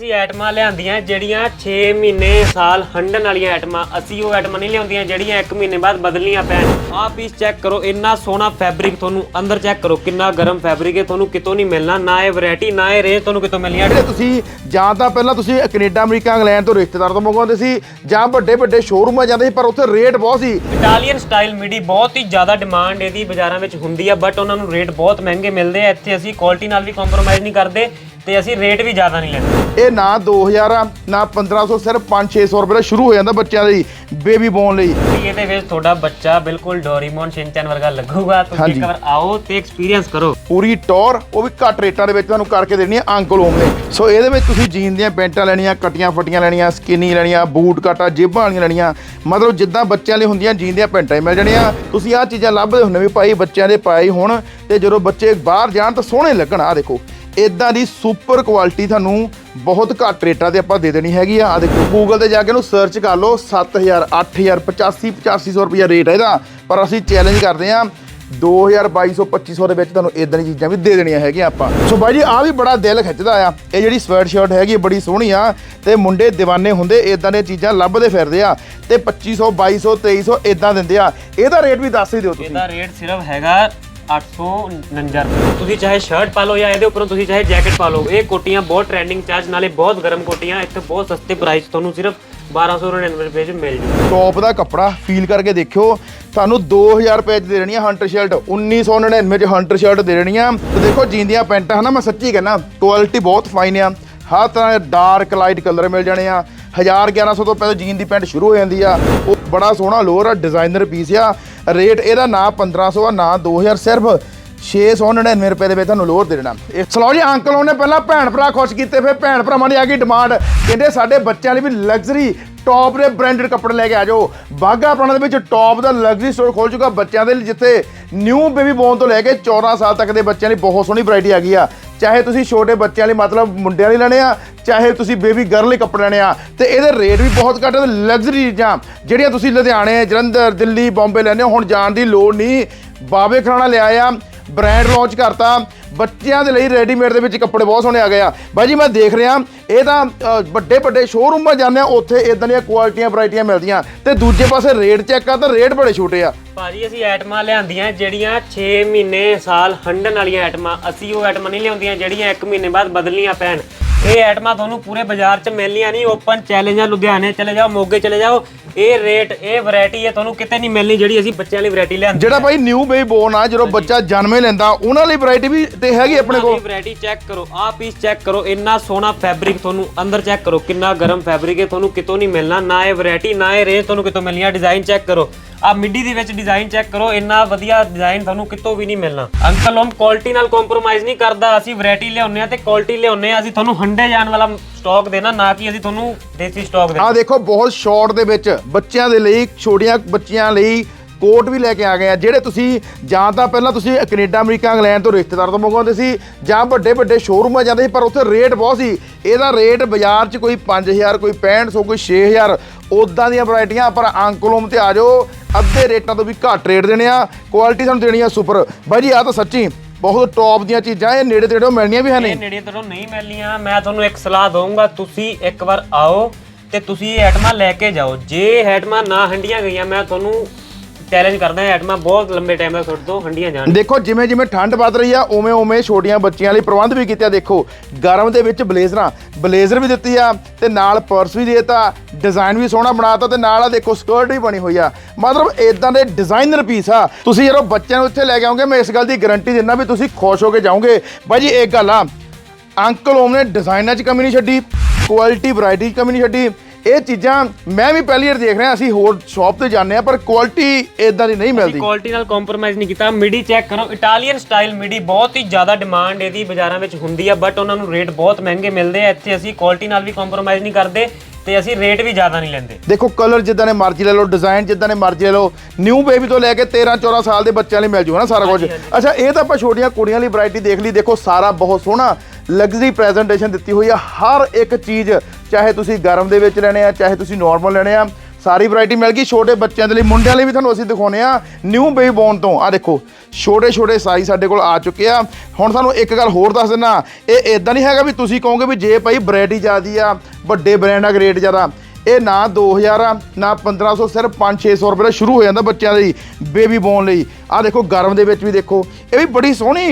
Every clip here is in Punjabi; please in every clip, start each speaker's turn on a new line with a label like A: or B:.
A: ਅਸੀਂ ਐਟਮਾਂ ਲਿਆਂਦੀਆਂ ਜਿਹੜੀਆਂ 6 ਮਹੀਨੇ ਸਾਲ ਹੰਡਣ ਵਾਲੀਆਂ ਐਟਮਾਂ। ਅਸੀਂ ਉਹ ਐਟਮਾਂ ਨਹੀਂ ਲਿਆਉਂਦੀਆਂ ਜਿਹੜੀਆਂ 1 ਮਹੀਨੇ ਬਾਅਦ ਬਦਲਣੀਆਂ ਪੈਣ। ਆਹ ਪੀਸ ਚੈੱਕ ਕਰੋ ਇੰਨਾ ਸੋਹਣਾ ਫੈਬਰਿਕ ਤੁਹਾਨੂੰ ਅੰਦਰ ਚੈੱਕ ਕਰੋ ਕਿੰਨਾ ਗਰਮ ਫੈਬਰਿਕ ਹੈ ਤੁਹਾਨੂੰ ਕਿਤੋਂ ਨਹੀਂ ਮਿਲਣਾ ਨਾ ਇਹ ਵੈਰਾਈਟੀ ਨਾ ਇਹ ਰੇਂਜ ਤੁਹਾਨੂੰ ਕਿਤੋਂ ਮਿਲਣੀ
B: ਜਿਹੜੇ ਤੁਸੀਂ ਜਾਂ ਤਾਂ ਪਹਿਲਾਂ ਤੁਸੀਂ ਕੈਨੇਡਾ ਅਮਰੀਕਾ ਇੰਗਲੈਂਡ ਤੋਂ ਰਿਸ਼ਤੇਦਾਰ ਤੋਂ ਮੰਗਵਾਉਂਦੇ ਸੀ ਜਾਂ ਵੱਡੇ ਵੱਡੇ ਸ਼ੋਰੂਮਾਂ ਜਾਂਦੇ ਸੀ ਪਰ ਉੱਥੇ ਰੇਟ ਬਹੁਤ ਸੀ।
A: ਇਟਾਲੀਅਨ ਸਟਾਈਲ ਮਿਡੀ ਬਹੁਤ ਹੀ ਜ਼ਿਆਦਾ ਡਿਮਾਂਡ ਇਹਦੀ ਬਾਜ਼ਾਰਾਂ ਵਿੱਚ ਹੁੰਦੀ ਆ ਬਟ ਉਹਨਾਂ ਨੂੰ ਰੇਟ ਬਹੁਤ ਮਹਿੰਗੇ ਮਿਲਦੇ ਆ। ਇੱਥੇ ਅਸੀਂ ਕੁਆਲਿਟੀ ਨਾਲ ਵੀ ਕੰਪਰੋਮਾਈਜ਼ ਨਹੀਂ ਕਰਦੇ। ਤੇ ਅਸੀਂ ਰੇਟ ਵੀ ਜ਼ਿਆਦਾ ਨਹੀਂ ਲੈਂਦੇ।
B: ਇਹ ਨਾ 2000 ਆ ਨਾ 1500 ਸਿਰਫ 5-600 ਰੁਪਏ ਦਾ ਸ਼ੁਰੂ ਹੋ ਜਾਂਦਾ ਬੱਚਿਆਂ ਲਈ ਬੇਬੀ ਬੋਨ ਲਈ।
A: ਇਹਦੇ ਵਿੱਚ ਤੁਹਾਡਾ ਬੱਚਾ ਬਿਲਕੁਲ ਡੋਰੀਮੋਨ ਸ਼ਿਨਚੈਨ ਵਰਗਾ ਲੱਗੂਗਾ। ਤੁਸੀਂ
B: ਹਾਂਜੀ।
A: ਇੱਕ ਵਾਰ ਆਓ ਤੇ ਐਕਸਪੀਰੀਅੰਸ ਕਰੋ।
B: ਪੂਰੀ ਟੌਰ ਉਹ ਵੀ ਘੱਟ ਰੇਟਾਂ ਦੇ ਵਿੱਚ ਤੁਹਾਨੂੰ ਕਰਕੇ ਦੇਣੀ ਹੈ ਅੰਕਲ ਹੋਮ ਨੇ ਸੋ ਇਹਦੇ ਵਿੱਚ ਤੁਸੀਂ ਜੀਨ ਦੀਆਂ ਪੈਂਟਾਂ ਲੈਣੀਆਂ ਕਟੀਆਂ ਫਟੀਆਂ ਲੈਣੀਆਂ ਸਕਿਨੀ ਲੈਣੀਆਂ ਬੂਟ ਕਾਟਾ ਜੇਬਾਂ ਵਾਲੀਆਂ ਲੈਣੀਆਂ। ਮਤਲਬ ਜਿੱਦਾਂ ਬੱਚਿਆਂ ਲਈ ਹੁੰਦੀਆਂ ਜੀਨ ਦੀਆਂ ਪੈਂਟਾਂ ਹੀ ਮਿਲ ਜਾਣੀਆਂ। ਤੁਸੀਂ ਆਹ ਚੀਜ਼ਾਂ ਲੱਭਦੇ ਹੁੰਦੇ ਵੀ ਭਾਈ ਬੱਚਿਆਂ ਦੇ ਪਾਏ ਹੋਣ ਤੇ ਜਦੋਂ ਬੱਚੇ ਬਾਹਰ ਜਾਣ ਤਾਂ ਸੋਹਣੇ ਲੱਗਣ ਆ ਦੇਖੋ। ਇਦਾਂ ਦੀ ਸੁਪਰ ਕੁਆਲਿਟੀ ਤੁਹਾਨੂੰ ਬਹੁਤ ਘੱਟ ਰੇਟਾਂ ਤੇ ਆਪਾਂ ਦੇ ਦੇਣੀ ਹੈਗੀ ਆ। ਆ ਦੇਖੋ ਗੂਗਲ ਤੇ ਜਾ ਕੇ ਇਹਨੂੰ ਸਰਚ ਕਰ ਲਓ 7000 8000 85 8500 ਰੁਪਿਆ ਰੇਟ ਹੈ ਇਹਦਾ। ਪਰ ਅਸੀਂ ਚੈਲੰਜ ਕਰਦੇ ਆ 2000 2200 2500 ਦੇ ਵਿੱਚ ਤੁਹਾਨੂੰ ਇਦਾਂ ਦੀਆਂ ਚੀਜ਼ਾਂ ਵੀ ਦੇ ਦੇਣੀਆਂ ਹੈਗੀਆਂ ਆਪਾਂ। ਸੋ ਬਾਈ ਜੀ ਆ ਵੀ ਬੜਾ ਦਿਲ ਖਿੱਚਦਾ ਆ। ਇਹ ਜਿਹੜੀ ਸਵੈਟ ਸ਼ਰਟ ਹੈਗੀ ਬੜੀ ਸੋਹਣੀ ਆ। ਤੇ ਮੁੰਡੇ ਦੀਵਾਨੇ ਹੁੰਦੇ ਇਦਾਂ ਦੀਆਂ ਚੀਜ਼ਾਂ ਲੱਭਦੇ ਫਿਰਦੇ ਆ। ਤੇ 2500 2200 2300 ਇਦਾਂ ਦਿੰਦੇ ਆ। ਇਹਦਾ ਰੇਟ ਵੀ ਦੱਸ ਹੀ ਦਿਓ ਤੁਸੀਂ।
A: ਇਹਦਾ ਰੇਟ ਸਿਰਫ ਹੈਗਾ 849 ਰੁਪਏ। ਤੁਸੀਂ ਚਾਹੇ ਸ਼ਰਟ ਪਾ ਲਓ ਜਾਂ ਇਹਦੇ ਉੱਪਰੋਂ ਤੁਸੀਂ ਚਾਹੇ ਜੈਕਟ ਪਾ ਲਓ, ਇਹ ਕੋਟੀਆਂ ਬਹੁਤ ਟ੍ਰੈਂਡਿੰਗ ਚਾਰਜ ਨਾਲੇ ਬਹੁਤ ਗਰਮ ਕੋਟੀਆਂ, ਇੱਥੇ ਬਹੁਤ ਸਸਤੇ ਪ੍ਰਾਈਸ ਤੁਹਾਨੂੰ ਸਿਰਫ 1299 ਰੁਪਏ 'ਚ ਮਿਲ ਜੂ।
B: ਟੌਪ ਦਾ ਕੱਪੜਾ ਫੀਲ ਕਰਕੇ ਦੇਖਿਓ, ਤੁਹਾਨੂੰ 2000 ਰੁਪਏ 'ਚ ਦੇ ਦੇਣੀ ਆ ਹੰਟਰ ਸ਼ਰਟ 1999 'ਚ ਹੰਟਰ ਸ਼ਰਟ ਦੇ ਦੇਣੀ ਆ। ਤੇ ਦੇਖੋ ਜੀਨ ਦੀਆਂ ਪੈਂਟਾਂ, ਹਨਾ ਮੈਂ ਸੱਚੀ ਕਹਿੰਦਾ ਕੁਆਲਿਟੀ ਬਹੁਤ ਫਾਈਨ ਆ। ਹਰ ਤਰ੍ਹਾਂ ਦੇ ਡਾਰਕ ਲਾਈਟ ਕਲਰ ਮਿਲ ਜਾਣੇ ਆ। 1100 ਤੋਂ ਪਹਿਲਾਂ ਜੀਨ ਦੀ ਪੈਂਟ ਸ਼ੁਰੂ ਹੋ ਜਾਂਦੀ ਆ। ਉਹ ਬੜਾ ਸੋਹਣਾ ਲੋਅਰ ਆ, ਡਿਜ਼ਾਈਨਰ ਪੀਸ ਆ। ਰੇਟ ਇਹਦਾ ਨਾ 1500 ਆ, ਨਾ 2000 ਸਿਰਫ 699 ਰੁਪਏ ਦੇ ਵਿੱਚ ਤੁਹਾਨੂੰ ਲੋਅਰ ਦੇ ਦੇਣਾ। ਇਹ ਸਲੋ ਜੀ, ਅੰਕਲ ਉਹਨੇ ਪਹਿਲਾਂ ਭੈਣ ਭਰਾ ਖੁਸ਼ ਕੀਤੇ, ਫਿਰ ਭੈਣ ਭਰਾਵਾਂ ਦੀ ਆ ਗਈ ਡਿਮਾਂਡ। ਕਹਿੰਦੇ ਸਾਡੇ ਬੱਚਿਆਂ ਲਈ ਵੀ ਲਗਜ਼ਰੀ ਟੌਪ ਦੇ ਬ੍ਰਾਂਡਡ ਕੱਪੜੇ ਲੈ ਕੇ ਆ ਜਾਓ। ਬਾਗਾ ਪੁਰਾਣਾ ਦੇ ਵਿੱਚ ਟੌਪ ਦਾ ਲਗਜ਼ਰੀ ਸਟੋਰ ਖੋਲ ਚੁੱਕਾ ਬੱਚਿਆਂ ਦੇ ਲਈ, ਜਿੱਥੇ ਨਿਊ ਬੇਬੀ ਬੋਨ ਤੋਂ ਲੈ ਕੇ 14 ਸਾਲ ਤੱਕ ਦੇ ਬੱਚਿਆਂ ਲਈ ਬਹੁਤ ਸੋਹਣੀ ਵੈਰਾਈਟੀ ਆ ਗਈ ਆ। ਚਾਹੇ ਤੁਸੀਂ ਛੋਟੇ ਬੱਚਿਆਂ ਲਈ ਮਤਲਬ ਮੁੰਡਿਆਂ ਲਈ ਲੈਣੇ ਆ ਚਾਹੇ ਤੁਸੀਂ ਬੇਬੀ ਗਰਲ ਲਈ ਕੱਪੜੇ ਲੈਣੇ ਆ ਤੇ ਇਹਦੇ ਰੇਟ ਵੀ ਬਹੁਤ ਘੱਟ ਤੇ ਲਗਜ਼ਰੀ ਚੀਜ਼ਾਂ ਜਿਹੜੀਆਂ ਤੁਸੀਂ ਲੁਧਿਆਣੇ ਜਲੰਧਰ ਦਿੱਲੀ ਬੰਬੇ ਲੈਣੇ ਹੋ, ਹੁਣ ਜਾਣ ਦੀ ਲੋੜ ਨਹੀਂ। ਬਾਵੇ ਖਰਾਣਾ ਲਿਆਇਆ ਬ੍ਰਾਂਡ ਲਾਂਚ ਕਰਤਾ ਬੱਚਿਆਂ ਦੇ ਲਈ ਰੈਡੀਮੇਡ ਦੇ ਵਿੱਚ ਕੱਪੜੇ ਬਹੁਤ ਸੋਹਣੇ ਆ ਗਏ ਆ। ਬਾਈ ਜੀ, ਮੈਂ ਦੇਖ ਰਿਹਾ, ਇਹ ਤਾਂ ਵੱਡੇ ਵੱਡੇ ਸ਼ੋਰੂਮਾਂ ਜਾਂਦੇ ਆ, ਉੱਥੇ ਇਦਾਂ ਦੀਆਂ ਕੁਆਲਿਟੀਆਂ ਵੈਰਾਈਟੀਆਂ ਮਿਲਦੀਆਂ। ਤੇ ਦੂਜੇ ਪਾਸੇ ਰੇਟ ਚੈੱਕ ਕਰ ਤਾਂ ਰੇਟ ਬੜੇ ਛੋਟੇ ਆ।
A: ਭਾਜੀ, ਅਸੀਂ ਐਟਮਾਂ ਲਿਆਂਦੀਆਂ, ਜਿਹੜੀਆਂ 6 ਮਹੀਨੇ, ਸਾਲ ਹੰਡਣ ਵਾਲੀਆਂ ਐਟਮਾਂ, ਅਸੀਂ ਉਹ ਐਟਮਾਂ ਨਹੀਂ ਲਿਆਉਂਦੀਆਂ, ਜਿਹੜੀਆਂ 1 ਮਹੀਨੇ ਬਾਅਦ ਬਦਲਣੀਆਂ ਪੈਣ। ਇਹ ਐਟਮਾਂ ਤੁਹਾਨੂੰ ਪੂਰੇ ਬਾਜ਼ਾਰ 'ਚ ਮਿਲਣੀਆਂ ਨਹੀਂ ਓਪਨ ਚੈਲੰਜ ਆ ਲੁਧਿਆਣੇ ਚਲੇ ਜਾਓ ਮੋਗੇ ਚਲੇ ਜਾਓ। ਇਹ ਰੇਟ ਇਹ ਵੈਰਾਈਟੀ ਹੈ ਤੁਹਾਨੂੰ ਕਿਤੇ ਨਹੀਂ ਮਿਲਣੀ ਜਿਹੜੀ ਅਸੀਂ ਬੱਚਿਆਂ ਲਈ ਵੈਰਾਈਟੀ ਲਿਆਂਦੀ
B: ਜਿਹੜਾ ਬਾਈ ਨਿਊ ਬੇਬੀ ਬੋਰਨ ਆ ਜਦੋਂ ਬੱਚਾ ਜਨਮੇ ਲੈਂਦਾ ਉਹਨਾਂ ਲਈ ਵੈਰਾਈਟੀ ਵੀ ਤੇ ਹੈਗੀ ਆਪਣੇ ਕੋਲ?
A: ਵੈਰਾਈਟੀ ਚੈੱਕ ਕਰੋ ਆਹ ਪੀਸ ਚੈੱਕ ਕਰੋ ਇੰਨਾ ਸੋਹਣਾ ਫੈਬਰਿਕ ਤੁਹਾਨੂੰ ਅੰਦਰ ਚੈੱਕ ਕਰੋ ਕਿੰਨਾ ਗਰਮ ਫੈਬਰਿਕ ਹੈ ਤੁਹਾਨੂੰ ਕਿਤੋਂ ਨਹੀਂ ਮਿਲਣਾ ਨਾ ਇਹ ਵੈਰਾਈਟੀ ਨਾ ਇਹ ਰੇਂਜ ਤੁਹਾਨੂੰ ਕਿਤੋਂ ਮਿਲਣੀ ਆ ਡਿਜ਼ਾਈਨ ਚੈੱਕ ਕਰੋ। ਆ ਮਿੱਡੀ ਦੇ ਵਿੱਚ ਡਿਜ਼ਾਈਨ ਚੈੱਕ ਕਰੋ, ਇੰਨਾ ਵਧੀਆ ਡਿਜ਼ਾਈਨ ਤੁਹਾਨੂੰ ਕਿਤੋਂ ਵੀ ਨਹੀਂ ਮਿਲਣਾ। ਅੰਕਲ, ਹੋਮ ਕੁਆਲਿਟੀ ਨਾਲ ਕੰਪਰੋਮਾਈਜ਼ ਨਹੀਂ ਕਰਦਾ, ਅਸੀਂ ਵੈਰਾਈਟੀ ਲਿਆਉਂਦੇ ਆ ਤੇ ਕੁਆਲਿਟੀ ਲਿਆਉਂਦੇ ਆ ਅਸੀਂ ਤੁਹਾਨੂੰ ਹੰਡੇ ਜਾਣ ਵਾਲਾ ਸਟਾਕ ਦੇਣਾ, ਨਾ ਕਿ ਅਸੀਂ ਤੁਹਾਨੂੰ ਦੇਸੀ ਸਟਾਕ ਦੇਣਾ।
B: ਆ ਦੇਖੋ, ਬਹੁਤ ਸ਼ਾਰਟ ਦੇ ਵਿੱਚ ਬੱਚਿਆਂ ਦੇ ਲਈ, ਛੋਟੀਆਂ ਬੱਚਿਆਂ ਲਈ ਕੋਟ ਵੀ ਲੈ ਕੇ ਆ ਗਏ ਆ, ਜਿਹੜੇ ਤੁਸੀਂ ਜਾਂ ਤਾਂ ਪਹਿਲਾਂ ਤੁਸੀਂ ਕੈਨੇਡਾ, ਅਮਰੀਕਾ, ਇੰਗਲੈਂਡ ਤੋਂ ਰਿਸ਼ਤੇਦਾਰ ਤੋਂ ਮੰਗਵਾਉਂਦੇ ਸੀ, ਜਾਂ ਵੱਡੇ ਵੱਡੇ ਸ਼ੋਰੂਮਾਂ ਜਾਂਦੇ ਸੀ, ਪਰ ਉੱਥੇ ਰੇਟ ਬਹੁਤ ਸੀ। ਇਹਦਾ ਰੇਟ ਬਾਜ਼ਾਰ 'ਚ ਕੋਈ 5000 ਕੋਈ 6500 ਕੋਈ 6000 ਉਦਾਂ ਦੀਆਂ ਵੈਰਾਈਟੀਆਂ, ਪਰ ਅੰਕਲੋਮ ਤੇ ਆ ਜਾਓ। ਅੱਧੇ ਰੇਟਾਂ ਤੋਂ ਵੀ ਘੱਟ ਰੇਟ ਦੇਣੇ ਆ ਕੁਆਲਿਟੀ ਤੁਹਾਨੂੰ ਦੇਣੀ ਆ ਸੁਪਰ ਬਾਈ ਜੀ ਆ ਤਾਂ ਸੱਚੀ ਬਹੁਤ ਟੌਪ ਦੀਆਂ ਚੀਜ਼ਾਂ, ਇਹ ਨੇੜੇ ਤੇੜੇ ਮਿਲਣੀਆਂ ਵੀ ਹਨ
A: ਇਹ
B: ਨਹੀਂ
A: ਨੇੜੇ ਤੋਂ ਨਹੀਂ ਮਿਲਣੀਆਂ। ਮੈਂ ਤੁਹਾਨੂੰ ਇੱਕ ਸਲਾਹ ਦਊਂਗਾ, ਤੁਸੀਂ ਇੱਕ ਵਾਰ ਆਓ ਤੇ ਤੁਸੀਂ ਇਹ ਆਈਟਮਾਂ ਲੈ ਕੇ ਜਾਓ। ਜੇ ਇਹ ਆਈਟਮਾਂ ਨਾ ਹੰਡੀਆਂ ਗਈਆਂ, ਮੈਂ ਤੁਹਾਨੂੰ ਚੈਲੰਜ ਕਰਦਾ ਇਹ ਆਈਟਮਾਂ ਬਹੁਤ ਲੰਬੇ ਟਾਈਮ ਤੱਕ ਤੁਹਾਡੇ ਤੋਂ ਹੰਡੀਆਂ ਜਾਣ।
B: ਦੇਖੋ, ਜਿਵੇਂ ਜਿਵੇਂ ਠੰਡ ਵੱਧ ਰਹੀ ਆ, ਉਵੇਂ ਉਵੇਂ ਛੋਟੀਆਂ ਬੱਚੀਆਂ ਲਈ ਪ੍ਰਬੰਧ ਵੀ ਕੀਤੇ ਦੇਖੋ, ਗਰਮ ਦੇ ਵਿੱਚ ਬਲੇਜ਼ਰਾਂ, ਬਲੇਜ਼ਰ ਵੀ ਦਿੱਤੀ ਆ ਤੇ ਨਾਲ ਪਰਸ ਵੀ ਦੇਤਾ ਡਿਜ਼ਾਈਨ ਵੀ ਸੋਹਣਾ ਬਣਾਤਾ ਤੇ ਨਾਲ ਆ ਦੇਖੋ ਸਕਰਟ ਵੀ ਬਣੀ ਹੋਈ ਆ। ਮਤਲਬ ਇਦਾਂ ਦੇ ਡਿਜ਼ਾਈਨਰ ਪੀਸ ਆ। ਤੁਸੀਂ ਜਦੋਂ ਬੱਚਿਆਂ ਨੂੰ ਇੱਥੇ ਲੈ ਕੇ ਆਉਂਗੇ ਮੈਂ ਇਸ ਗੱਲ ਦੀ ਗਾਰੰਟੀ ਦਿੰਦਾ ਵੀ ਤੁਸੀਂ ਖੁਸ਼ ਹੋ ਕੇ ਜਾਓਗੇ। ਬਾਈ ਜੀ, ਇੱਕ ਗੱਲ ਆ, ਅੰਕਲ ਓਮ ਨੇ ਡਿਜ਼ਾਈਨਾਂ 'ਚ ਕਮੀ ਨਹੀਂ ਛੱਡੀ ਕੁਆਲਿਟੀ ਵੈਰਾਈਟੀ 'ਚ ਕਮੀ ਨਹੀਂ ਛੱਡੀ। ਇਹ ਚੀਜ਼ਾਂ ਮੈਂ ਵੀ ਪਹਿਲੀ ਵਾਰ ਦੇਖ ਰਿਹਾ ਅਸੀਂ ਹੋਰ ਸ਼ਾਪ ਤੇ ਜਾਂਦੇ ਆ ਪਰ ਕੁਆਲਿਟੀ ਇਦਾਂ ਦੀ ਨਹੀਂ ਮਿਲਦੀ।
A: ਕੁਆਲਿਟੀ ਨਾਲ ਕੰਪਰੋਮਾਈਜ਼ ਨਹੀਂ ਕੀਤਾ ਮਿਡੀ ਚੈੱਕ ਕਰੋ ਇਟਾਲੀਅਨ ਸਟਾਈਲ ਮਿਡੀ ਬਹੁਤ ਹੀ ਜ਼ਿਆਦਾ ਡਿਮਾਂਡ ਇਹਦੀ ਬਾਜ਼ਾਰਾਂ ਵਿੱਚ ਹੁੰਦੀ ਆ ਬਟ ਉਹਨਾਂ ਨੂੰ ਰੇਟ ਬਹੁਤ ਮਹਿੰਗੇ ਮਿਲਦੇ ਆ ਇੱਥੇ ਅਸੀਂ ਕੁਆਲਿਟੀ ਨਾਲ ਵੀ ਕੰਪਰੋਮਾਈਜ਼ ਨਹੀਂ ਕਰਦੇ ਤੇ ਅਸੀਂ ਰੇਟ ਵੀ ਜ਼ਿਆਦਾ ਨਹੀਂ ਲੈਂਦੇ।
B: ਦੇਖੋ ਕਲਰ ਜਿੱਦਾਂ ਨੇ ਮਰਜ਼ੀ ਲੈ ਲਓ ਡਿਜ਼ਾਈਨ ਜਿੱਦਾਂ ਨੇ ਮਰਜ਼ੀ ਲੈ ਲਓ ਨਿਊ ਬੇਬੀ ਤੋਂ ਲੈ ਕੇ 13 14 ਸਾਲ ਦੇ ਬੱਚਿਆਂ ਲਈ ਮਿਲ ਜੂ ਨਾ ਸਾਰਾ ਕੁਝ। ਅੱਛਾ ਇਹ ਤਾਂ ਆਪਾਂ ਛੋਟੀਆਂ ਕੁੜੀਆਂ ਲਈ ਵੈਰਾਈਟੀ ਦੇਖ ਲਈ ਦੇਖੋ ਸਾਰਾ ਬਹੁਤ ਸੋਹਣਾ ਲਗਜ਼ਰੀ ਪ੍ਰੈਜੈਂਟੇਸ਼ਨ ਦਿੱਤੀ ਹੋਈ ਆ। ਹਰ ਇੱਕ ਚੀਜ਼, ਚਾਹੇ ਤੁਸੀਂ ਗਰਮ ਦੇ ਵਿੱਚ ਲੈਣੇ ਆ, ਚਾਹੇ ਤੁਸੀਂ ਨਾਰਮਲ ਲੈਣੇ ਆ, ਸਾਰੀ ਵੈਰਾਈਟੀ ਮਿਲ ਗਈ। ਛੋਟੇ ਬੱਚਿਆਂ ਦੇ ਲਈ, ਮੁੰਡਿਆਂ ਲਈ ਵੀ ਤੁਹਾਨੂੰ ਅਸੀਂ ਦਿਖਾਉਨੇ ਆ ਨਿਊ ਬੇਬੀ ਬੋਰਨ ਤੋਂ। ਆ ਦੇਖੋ ਛੋਟੇ ਛੋਟੇ ਸਾਈਜ਼ ਸਾਡੇ ਕੋਲ ਆ ਚੁੱਕੇ ਆ। ਹੁਣ ਤੁਹਾਨੂੰ ਇੱਕ ਗੱਲ ਹੋਰ ਦੱਸ ਦਿੰਨਾ ਇਹ ਇਦਾਂ ਨਹੀਂ ਹੈਗਾ ਵੀ ਤੁਸੀਂ ਕਹੋਗੇ ਵੀ ਜੇ ਭਾਈ ਵੈਰਾਈਟੀ ਜ਼ਿਆਦੀ ਆ, ਵੱਡੇ ਬ੍ਰਾਂਡ ਆ ਰੇਟ ਜ਼ਿਆਦਾ। ਇਹ ਨਾ 2000 ਆ ਨਾ 1500 ਸਿਰਫ 5-600 ਰੁਪਏ ਦਾ ਸ਼ੁਰੂ ਹੋ ਜਾਂਦਾ ਬੱਚਿਆਂ ਲਈ ਬੇਬੀ ਬੋਨ ਲਈ। ਆ ਦੇਖੋ ਗਰਮ ਦੇ ਵਿੱਚ ਵੀ ਦੇਖੋ ਇਹ ਵੀ ਬੜੀ ਸੋਹਣੀ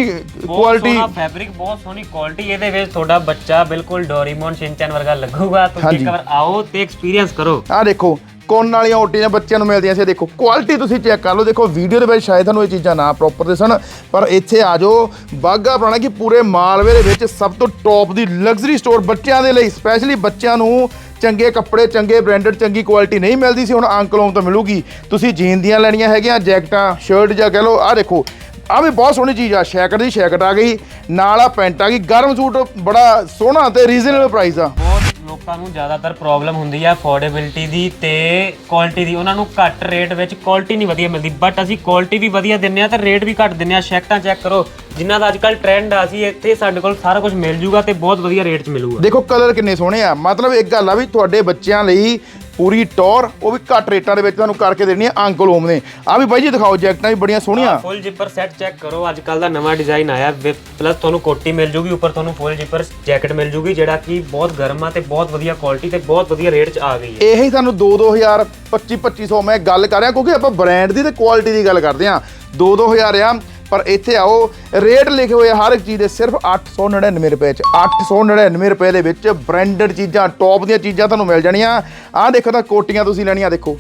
B: ਕੁਆਲਿਟੀ
A: ਸੋਹਣਾ ਫੈਬਰਿਕ ਬਹੁਤ ਸੋਹਣੀ ਕੁਆਲਿਟੀ ਇਹਦੇ ਵਿੱਚ ਤੁਹਾਡਾ ਬੱਚਾ ਬਿਲਕੁਲ ਡੋਰੀਮੋਨ ਸ਼ਿਨਚੈਨ ਵਰਗਾ ਲੱਗੂਗਾ। ਤੁਸੀਂ
B: ਹਾਂਜੀ।
A: ਇੱਕ ਵਾਰ ਆਓ ਤੇ ਐਕਸਪੀਰੀਅੰਸ ਕਰੋ।
B: ਆ ਦੇਖੋ ਕੋਨ ਵਾਲੀਆਂ ਓਟੀਆਂ ਬੱਚਿਆਂ ਨੂੰ ਮਿਲਦੀਆਂ ਸੀ ਦੇਖੋ ਕੁਆਲਿਟੀ ਤੁਸੀਂ ਚੈੱਕ ਕਰ ਲਓ। ਦੇਖੋ ਵੀਡੀਓ ਦੇ ਵਿੱਚ ਸ਼ਾਇਦ ਤੁਹਾਨੂੰ ਇਹ ਚੀਜ਼ਾਂ ਨਾ ਪ੍ਰੋਪਰ ਦਿਸਣ ਪਰ ਇੱਥੇ ਆ ਜਾਓ। ਬਾਗਾ ਪੁਰਾਣਾ ਕਿ ਪੂਰੇ ਮਾਲਵੇ ਦੇ ਵਿੱਚ ਸਭ ਤੋਂ ਟੌਪ ਦੀ ਲਗਜ਼ਰੀ ਸਟੋਰ ਬੱਚਿਆਂ ਦੇ ਲਈ ਸਪੈਸ਼ਲੀ ਬੱਚਿਆਂ ਨੂੰ ਚੰਗੇ ਕੱਪੜੇ, ਚੰਗੇ ਬ੍ਰਾਂਡਡ ਚੰਗੀ ਕੁਆਲਿਟੀ ਨਹੀਂ ਮਿਲਦੀ ਸੀ, ਹੁਣ ਅੰਕਲ ਹੋਮ ਤੋਂ ਮਿਲੂਗੀ। ਤੁਸੀਂ ਜੀਨ ਦੀਆਂ ਲੈਣੀਆਂ ਹੈਗੀਆਂ, ਜੈਕਟਾਂ ਸ਼ਰਟ ਜਾਂ ਕਹ ਲਓ, ਆਹ ਦੇਖੋ ਆ ਵੀ ਬਹੁਤ ਸੋਹਣੀ ਚੀਜ਼ ਆ ਸ਼ੈਕਟ ਦੀ ਸ਼ੈਕਟ ਆ ਗਈ, ਨਾਲ ਆ ਪੈਂਟ ਆ ਗਈ, ਗਰਮ ਸੂਟ ਬੜਾ ਸੋਹਣਾ ਤੇ ਰੀਜ਼ਨੇਬਲ ਪ੍ਰਾਈਸ ਆ।
A: ਬਹੁਤ ਲੋਕਾਂ ਨੂੰ ਜ਼ਿਆਦਾਤਰ ਪ੍ਰੋਬਲਮ ਹੁੰਦੀ ਹੈ ਅਫੋਰਡੇਬਿਲਟੀ ਦੀ ਤੇ ਕੁਆਲਿਟੀ ਦੀ। ਉਹਨਾਂ ਨੂੰ ਘੱਟ ਰੇਟ ਵਿੱਚ ਕੁਆਲਿਟੀ ਨਹੀਂ ਵਧੀਆ ਮਿਲਦੀ। ਬਟ ਅਸੀਂ ਕੁਆਲਿਟੀ ਵੀ ਵਧੀਆ ਦਿੰਨੇ ਆ ਤੇ ਰੇਟ ਵੀ ਘੱਟ ਦਿੰਨੇ ਆ ਸ਼ੈਕਟਾਂ ਚੈੱਕ ਕਰੋ। ਜਿਨ੍ਹਾਂ ਦਾ ਅੱਜਕੱਲ ਟ੍ਰੈਂਡ ਆ ਸੀ ਇੱਥੇ ਸਾਡੇ ਕੋਲ ਸਾਰਾ ਕੁਝ ਮਿਲ ਜੂਗਾ ਤੇ ਬਹੁਤ ਵਧੀਆ ਰੇਟ 'ਚ ਮਿਲੂਗਾ।
B: ਦੇਖੋ ਕਲਰ ਕਿੰਨੇ ਸੋਹਣੇ ਆ। ਮਤਲਬ ਇੱਕ ਗੱਲ ਆ ਵੀ ਤੁਹਾਡੇ ਬੱਚਿਆਂ ਲਈ ਪੂਰੀ ਟੌਰ ਉਹ ਵੀ ਘੱਟ ਰੇਟਾਂ ਦੇ ਵਿੱਚ ਤੁਹਾਨੂੰ ਕਰਕੇ ਦੇਣੀ ਆ ਅੰਕਲ ਹੋਮ ਨੇ ਆ ਵੀ ਬਾਈ ਜੀ ਦਿਖਾਓ ਜੈਕਟਾਂ ਵੀ ਬੜੀਆਂ ਸੋਹਣੀਆਂ।
A: ਫੁੱਲ ਜਿਪਰ ਸੈੱਟ ਚੈੱਕ ਕਰੋ ਅੱਜ ਕੱਲ ਦਾ ਨਵਾਂ ਡਿਜ਼ਾਈਨ ਆਇਆ ਪਲੱਸ ਤੁਹਾਨੂੰ ਕੋਟੀ ਮਿਲ ਜੂਗੀ ਉੱਪਰ ਤੁਹਾਨੂੰ ਫੁੱਲ ਜਿਪਰ ਜੈਕਟ ਮਿਲ ਜੂਗੀ ਜਿਹੜਾ ਕਿ ਬਹੁਤ ਗਰਮ ਆ ਤੇ ਬਹੁਤ ਵਧੀਆ ਕੁਆਲਿਟੀ ਤੇ ਬਹੁਤ ਵਧੀਆ ਰੇਟ 'ਚ ਆ ਗਈ ਹੈ।
B: ਇਹੀ ਤੁਹਾਨੂੰ 2 2000 25 2500 ਮੈਂ ਗੱਲ ਕਰ ਰਿਹਾ ਕਿਉਂਕਿ ਆਪਾਂ ਬ੍ਰਾਂਡ ਦੀ ਤੇ ਕੁਆਲਿਟੀ ਦੀ ਗੱਲ ਕਰਦੇ ਆ 2 2000 ਆ ਪਰ ਇੱਥੇ ਆਓ, ਰੇਟ ਲਿਖੇ ਹੋਏ ਹਰ ਇੱਕ ਚੀਜ਼ ਦੇ ਸਿਰਫ 899 ਰੁਪਏ ਚ। 899 ਰੁਪਏ ਦੇ ਵਿੱਚ ਬ੍ਰਾਂਡਡ ਚੀਜ਼ਾਂ ਟੌਪ ਦੀਆਂ ਚੀਜ਼ਾਂ ਤੁਹਾਨੂੰ ਮਿਲ ਜਾਣੀਆਂ। ਆਹ ਦੇਖੋ ਤਾਂ ਕੋਟੀਆਂ ਤੁਸੀਂ ਲੈਣੀਆਂ, ਦੇਖੋ।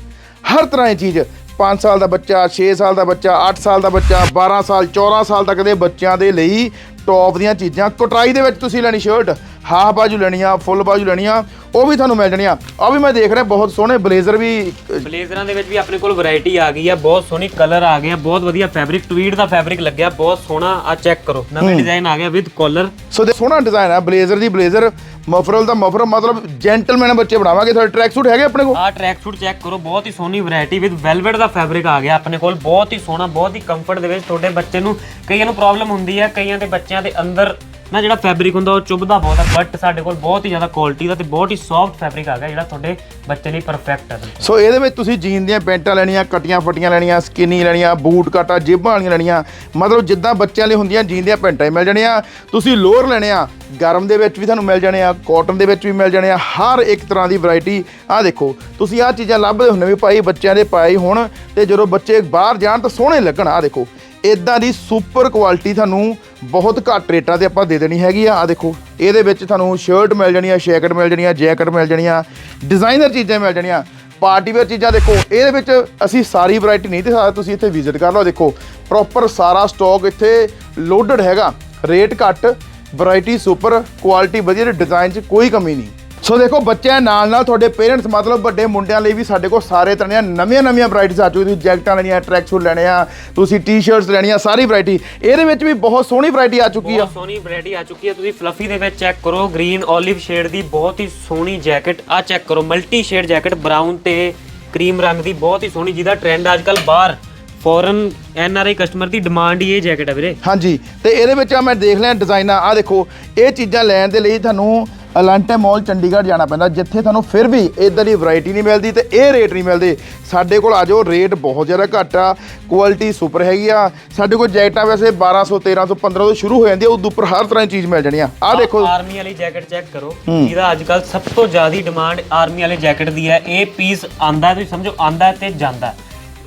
B: ਹਰ ਤਰ੍ਹਾਂ ਦੀ ਚੀਜ਼ 5 ਸਾਲ ਦਾ ਬੱਚਾ 6 ਸਾਲ ਦਾ ਬੱਚਾ 8 ਸਾਲ ਦਾ ਬੱਚਾ 12 ਸਾਲ 14 ਸਾਲ ਤੱਕ ਦੇ ਬੱਚਿਆਂ ਦੇ ਲਈ ਟੌਪ ਦੀਆਂ ਚੀਜ਼ਾਂ। ਕਟਾਈ ਦੇ ਵਿੱਚ ਤੁਸੀਂ ਲੈਣੀ ਸ਼ਰਟ ਹਾਫ ਬਾਜੂ ਲੈਣੀ ਆ ਫੁੱਲ ਬਾਜੂ ਲੈਣੀ ਆ ਉਹ ਵੀ ਤੁਹਾਨੂੰ ਮਿਲ ਜਾਣੀਆਂ ਆ। ਵੀ ਮੈਂ ਦੇਖ ਰਿਹਾ ਬਹੁਤ ਸੋਹਣੇ ਬਲੇਜ਼ਰ ਵੀ
A: ਬਲੇਜ਼ਰਾਂ ਦੇ ਵਿੱਚ ਵੀ ਆਪਣੇ ਕੋਲ ਵੈਰਾਈਟੀ ਆ ਗਈ ਆ ਬਹੁਤ ਸੋਹਣੀ ਕਲਰ ਆ ਗਏ ਆ ਬਹੁਤ ਵਧੀਆ ਫੈਬਰਿਕ ਟਵੀਡ ਦਾ ਫੈਬਰਿਕ ਲੱਗਿਆ ਬਹੁਤ ਸੋਹਣਾ ਆ ਚੈੱਕ ਕਰੋ। ਨਵੇਂ ਡਿਜ਼ਾਈਨ ਆ ਗਿਆ ਵਿਦ ਕਾਲਰ
B: ਸੋ ਦੇ ਸੋਹਣਾ ਡਿਜ਼ਾਈਨ ਆ ਬਲੇਜ਼ਰ ਦੀ ਬਲੇਜ਼ਰ ਮਫਰਲ ਦਾ ਮਫਰ ਮਤਲਬ ਜੈਂਟਲਮੈਨ ਬੱਚੇ ਬਣਾਵਾਂਗੇ ਤੁਹਾਡੇ ਟਰੈਕ ਸੂਟ ਹੈਗੇ ਆਪਣੇ ਕੋਲ?
A: ਆ ਟਰੈਕ ਸੂਟ ਚੈੱਕ ਕਰੋ ਬਹੁਤ ਹੀ ਸੋਹਣੀ ਵੈਰਾਈਟੀ ਵਿਦ ਵੈਲਵਟ ਦਾ ਫੈਬਰਿਕ ਆ ਗਿਆ ਆਪਣੇ ਕੋਲ ਬਹੁਤ ਹੀ ਸੋਹਣਾ ਬਹੁਤ ਹੀ ਕੰਫਰਟ ਦੇ ਵਿੱਚ ਤੁਹਾਡੇ ਬੱਚੇ ਨੂੰ ਕਈਆਂ ਨੂੰ ਪ੍ਰੋਬਲਮ ਹੁੰਦੀ ਹੈ ਕਈਆਂ ਦੇ ਬੱਚਿਆਂ ਦੇ ਅੰਦਰ ਨਾ ਜਿਹੜਾ ਫੈਬਰਿਕ ਹੁੰਦਾ ਉਹ ਚੁੱਭਦਾ ਬਹੁਤ ਹੈ ਬਟ ਸਾਡੇ ਕੋਲ ਬਹੁਤ ਹੀ ਜ਼ਿਆਦਾ ਕੁਆਲਿਟੀ ਦਾ ਤੇ ਬਹੁਤ ਹੀ ਸੌਫਟ ਫੈਬਰਿਕ ਆ ਗਿਆ ਜਿਹੜਾ ਤੁਹਾਡੇ ਬੱਚੇ ਲਈ ਪਰਫੈਕਟ ਹੈ ਬਿਲਕੁਲ।
B: ਸੋ ਇਹਦੇ ਵਿੱਚ ਤੁਸੀਂ ਜੀਨ ਦੀਆਂ ਪੈਂਟਾਂ ਲੈਣੀਆਂ, ਕਟੀਆਂ ਫਟੀਆਂ ਲੈਣੀਆਂ ਸਕਿਨੀ ਲੈਣੀਆਂ, ਬੂਟ ਕਾਟਾ, ਜੇਬਾਂ ਵਾਲੀਆਂ ਲੈਣੀਆਂ। ਮਤਲਬ ਜਿੱਦਾਂ ਬੱਚਿਆਂ ਲਈ ਹੁੰਦੀਆਂ, ਜੀਨ ਦੀਆਂ ਪੈਂਟਾਂ ਹੀ ਮਿਲ ਜਾਣੀਆਂ। ਤੁਸੀਂ ਲੋਅਰ ਲੈਣੇ ਆ, ਗਰਮ ਦੇ ਵਿੱਚ ਵੀ ਤੁਹਾਨੂੰ ਮਿਲ ਜਾਣੇ ਆ ਕਾਟਨ ਦੇ ਵਿੱਚ ਵੀ ਮਿਲ ਜਾਣੇ ਆ, ਹਰ ਇੱਕ ਤਰ੍ਹਾਂ ਦੀ ਵੈਰਾਈਟੀ ਆਹ ਦੇਖੋ, ਤੁਸੀਂ ਆਹ ਚੀਜ਼ਾਂ ਲੱਭਦੇ ਹੁੰਦੇ ਵੀ ਭਾਈ ਬੱਚਿਆਂ ਦੇ ਪਾਏ ਹੋਣ ਤੇ ਜਦੋਂ ਬੱਚੇ ਬਾਹਰ ਜਾਣ ਤਾਂ ਸੋਹਣੇ ਲੱਗਣ, ਆਹ ਦੇਖੋ। ਇਦਾਂ ਦੀ ਸੁਪਰ ਕੁਆਲਿਟੀ ਤੁਹਾਨੂੰ ਬਹੁਤ ਘੱਟ ਰੇਟਾਂ ਤੇ ਆਪਾਂ ਦੇ ਦੇਣੀ ਹੈਗੀ ਆ। ਆ ਦੇਖੋ, ਇਹਦੇ ਵਿੱਚ ਤੁਹਾਨੂੰ ਸ਼ਰਟ ਮਿਲ ਜਾਣੀ ਆ ਸ਼ੈਕਟ ਮਿਲ ਜਾਣੀ ਆ ਜੈਕਟ ਮਿਲ ਜਾਣੀ ਆ ਡਿਜ਼ਾਈਨਰ ਚੀਜ਼ਾਂ ਮਿਲ ਜਾਣੀਆਂ ਪਾਰਟੀ ਵੇਅਰ ਚੀਜ਼ਾਂ ਦੇਖੋ, ਇਹਦੇ ਵਿੱਚ ਅਸੀਂ ਸਾਰੀ ਵੈਰਾਈਟੀ ਨਹੀਂ ਦਿਖਾ, ਤੁਸੀਂ ਇੱਥੇ ਵਿਜ਼ਿਟ ਕਰ ਲਓ, ਦੇਖੋ ਪ੍ਰੋਪਰ ਸਾਰਾ ਸਟਾਕ ਇੱਥੇ ਲੋਡਡ ਹੈਗਾ। ਰੇਟ ਘੱਟ ਵੈਰਾਈਟੀ ਸੁਪਰ ਕੁਆਲਿਟੀ ਵਧੀਆ ਡਿਜ਼ਾਈਨ 'ਚ ਕੋਈ ਕਮੀ ਨਹੀਂ। ਸੋ ਦੇਖੋ ਬੱਚਿਆਂ ਨਾਲ ਨਾਲ ਤੁਹਾਡੇ ਪੇਰੈਂਟਸ ਮਤਲਬ ਵੱਡੇ ਮੁੰਡਿਆਂ ਲਈ ਵੀ ਸਾਡੇ ਕੋਲ ਸਾਰੇ ਤਰ੍ਹਾਂ ਦੀਆਂ ਨਵੀਆਂ ਨਵੀਆਂ ਵੈਰਾਈਟੀਜ਼ ਆ ਚੁੱਕੀ ਤੁਸੀਂ ਜੈਕਟਾਂ ਲੈਣੀਆਂ ਟਰੈਕ ਸੂਟ ਲੈਣੇ ਆ ਤੁਸੀਂ ਟੀ-ਸ਼ਰਟਸ ਲੈਣੀਆਂ ਸਾਰੀ ਵੈਰਾਈਟੀ ਇਹਦੇ ਵਿੱਚ ਵੀ ਬਹੁਤ ਸੋਹਣੀ ਵੈਰਾਈਟੀ ਆ ਚੁੱਕੀ ਆ।
A: ਬਹੁਤ ਸੋਹਣੀ ਵੈਰਾਈਟੀ ਆ ਚੁੱਕੀ ਹੈ ਤੁਸੀਂ ਫਲਫੀ ਦੇ ਵਿੱਚ ਚੈੱਕ ਕਰੋ ਗ੍ਰੀਨ 올ਿਵ ਸ਼ੇਡ ਦੀ ਬਹੁਤ ਹੀ ਸੋਹਣੀ ਜੈਕਟ ਆ ਚੈੱਕ ਕਰੋ। ਮਲਟੀ ਸ਼ੇਡ ਜੈਕਟ ਬਰਾਊਨ ਤੇ ਕਰੀਮ ਰੰਗ ਦੀ ਬਹੁਤ ਹੀ ਸੋਹਣੀ ਜਿਹਦਾ ਟ੍ਰੈਂਡ ਅੱਜਕੱਲ ਬਾਹਰ foreign N R I customer the demand ਹੀ ਇਹ ਜੈਕਟ ਹੈ ਵੀਰੇ।
B: ਹਾਂਜੀ ਤੇ ਇਹਦੇ ਵਿੱਚ ਆ ਮੈਂ ਦੇਖ ਲਿਆ ਡਿਜ਼ਾਈਨਾਂ ਆ। ਦੇਖੋ ਇਹ ਚੀਜ਼ਾਂ ਲੈਣ ਦੇ ਲਈ ਤੁਹਾਨੂੰ ਅਲਾਂਟੇ ਮਾਲ ਚੰਡੀਗੜ੍ਹ ਜਾਣਾ ਪੈਂਦਾ ਜਿੱਥੇ ਤੁਹਾਨੂੰ ਫਿਰ ਵੀ ਇਦਾਂ ਦੀ ਵੈਰਾਈਟੀ ਨਹੀਂ ਮਿਲਦੀ ਤੇ ਇਹ ਰੇਟ ਨਹੀਂ ਮਿਲਦੇ। ਸਾਡੇ ਕੋਲ ਆ ਜਾਓ ਰੇਟ ਬਹੁਤ ਜ਼ਿਆਦਾ ਘੱਟ ਆ ਕੁਆਲਿਟੀ ਸੁਪਰ ਹੈਗੀ ਆ। ਸਾਡੇ ਕੋਲ ਜੈਕਟਾਂ ਵੈਸੇ 1200 1300 1500 ਤੋਂ ਸ਼ੁਰੂ ਹੋ ਜਾਂਦੀ ਆ ਉਦੋਂ ਉੱਪਰ ਹਰ ਤਰ੍ਹਾਂ ਦੀ ਚੀਜ਼ ਮਿਲ ਜਾਣੀ ਆ ਆ ਦੇਖੋ।
A: ਆਰਮੀ ਵਾਲੀ ਜੈਕਟ ਚੈੱਕ ਕਰੋ। ਜਿਹਦਾ ਅੱਜਕੱਲ ਸਭ ਤੋਂ ਜ਼ਿਆਦੀ ਡਿਮਾਂਡ ਆਰਮੀ ਵਾਲੇ ਜੈਕਟ ਦੀ ਹੈ। ਇਹ ਪੀਸ ਆਂਦਾ ਤੁਸੀਂ ਸਮਝੋ ਆਂਦਾ ਤੇ ਜਾਂਦਾ।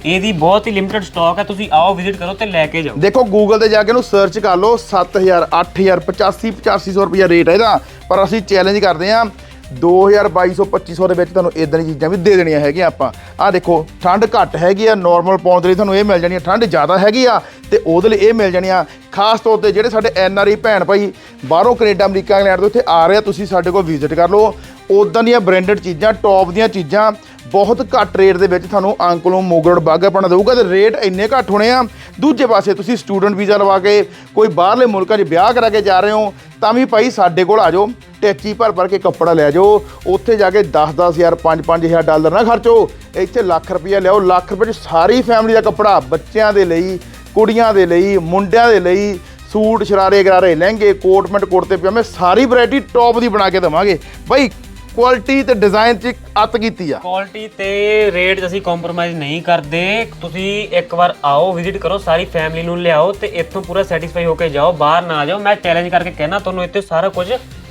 A: ਇਹਦੀ ਬਹੁਤ ਹੀ ਲਿਮਿਟਿਡ ਸਟਾਕ ਹੈ, ਤੁਸੀਂ ਆਓ ਵਿਜ਼ਿਟ ਕਰੋ ਤੇ ਲੈ ਕੇ ਜਾਓ।
B: ਦੇਖੋ ਗੂਗਲ ਤੇ ਜਾ ਕੇ ਇਹਨੂੰ ਸਰਚ ਕਰ ਲਓ 7000 8000 85 8500 ਰੁਪਇਆ ਰੇਟ ਹੈ ਇਹਦਾ। ਪਰ ਅਸੀਂ ਚੈਲੰਜ ਕਰਦੇ ਆ 2000 2200 2500 ਦੇ ਵਿੱਚ ਤੁਹਾਨੂੰ ਇਦਾਂ ਦੀਆਂ ਚੀਜ਼ਾਂ ਵੀ ਦੇ ਦੇਣੀਆਂ ਹੈਗੀਆਂ ਆਪਾਂ। ਆਹ ਦੇਖੋ, ਠੰਡ ਘੱਟ ਹੈਗੀ ਆ ਨਾਰਮਲ ਪਾਉਣ ਦੇ ਲਈ ਤੁਹਾਨੂੰ ਇਹ ਮਿਲ ਜਾਣੀ ਠੰਡ ਜ਼ਿਆਦਾ ਹੈਗੀ ਆ, ਤੇ ਉਹਦੇ ਲਈ ਇਹ ਮਿਲ ਜਾਣੀਆਂ। ਖਾਸ ਤੌਰ ਤੇ ਜਿਹੜੇ ਸਾਡੇ ਐਨ ਆਰ ਆਈ ਭੈਣ ਭਾਈ ਬਾਹਰੋਂ ਕੈਨੇਡਾ, ਅਮਰੀਕਾ, ਇੰਗਲੈਂਡ ਤੋਂ ਇੱਥੇ ਆ ਰਹੇ ਆ, ਤੁਸੀਂ ਸਾਡੇ ਕੋਲ ਵਿਜ਼ਿਟ ਕਰ ਲਓ। ਉਦਾਂ ਦੀਆਂ ਬ੍ਰਾਂਡਡ ਚੀਜ਼ਾਂ ਟੌਪ ਦੀਆਂ ਚੀਜ਼ਾਂ ਬਹੁਤ ਘੱਟ ਰੇਟ ਦੇ ਵਿੱਚ ਤੁਹਾਨੂੰ ਅੰਕਲੋਂ ਮੋਗਰਡ ਬਾਗਾ ਬਣਾ ਦੇਊਗਾ ਤੇ ਰੇਟ ਇੰਨੇ ਘੱਟ ਹੋਣੇ ਆ। ਦੂਜੇ ਪਾਸੇ ਤੁਸੀਂ ਸਟੂਡੈਂਟ ਵੀਜ਼ਾ ਲਵਾ ਕੇ ਕੋਈ ਬਾਹਰਲੇ ਮੁਲਕਾਂ 'ਚ ਵਿਆਹ ਕਰਾ ਕੇ ਜਾ ਰਹੇ ਹੋ, ਤਾਂ ਵੀ ਭਾਈ ਸਾਡੇ ਕੋਲ ਆ ਜਾਓ, ਟੈਚੀ ਭਰ ਭਰ ਕੇ ਕੱਪੜਾ ਲੈ ਜਾਓ, ਉੱਥੇ ਜਾ ਕੇ 10-10000 5-5000 ਡਾਲਰ ਨਾ ਖਰਚੋ। ਇੱਥੇ ਲੱਖ ਰੁਪਈਆ ਲਿਆਓ, ਲੱਖ ਰੁਪਏ 'ਚ ਸਾਰੀ ਫੈਮਿਲੀ ਦਾ ਕੱਪੜਾ, ਬੱਚਿਆਂ ਦੇ ਲਈ, ਕੁੜੀਆਂ ਦੇ ਲਈ, ਮੁੰਡਿਆਂ ਦੇ ਲਈ, ਸੂਟ, ਸ਼ਰਾਰੇ ਗਰਾਰੇ, ਲਹਿੰਗੇ, ਕੋਟ ਮੈਂਟ ਕੁੜਤੇ, ਪਜਾਮੇ, ਸਾਰੀ ਵੈਰਾਈਟੀ ਟੌਪ ਦੀ ਬਣਾ ਕੇ ਦੇਵਾਂਗੇ। ਬਾਈ ਕੁਆਲਿਟੀ ਤੇ ਡਿਜ਼ਾਈਨ 'ਚ ਅੱਤ ਕੀਤੀ ਆ।
A: ਕੁਆਲਿਟੀ ਤੇ ਰੇਟ 'ਚ ਅਸੀਂ ਕੰਪਰੋਮਾਈਜ਼ ਨਹੀਂ ਕਰਦੇ। ਤੁਸੀਂ ਇੱਕ ਵਾਰ ਆਓ ਵਿਜ਼ਿਟ ਕਰੋ ਸਾਰੀ ਫੈਮਿਲੀ ਨੂੰ ਲਿਆਓ ਤੇ ਇੱਥੋਂ ਪੂਰਾ ਸੈਟੀਸਫਾਈ ਹੋ ਕੇ ਜਾਓ ਬਾਹਰ ਨਾ ਜਾਓ। ਮੈਂ ਚੈਲੰਜ ਕਰਕੇ ਕਹਿਣਾ ਤੁਹਾਨੂੰ ਇੱਥੇ ਸਾਰਾ ਕੁਝ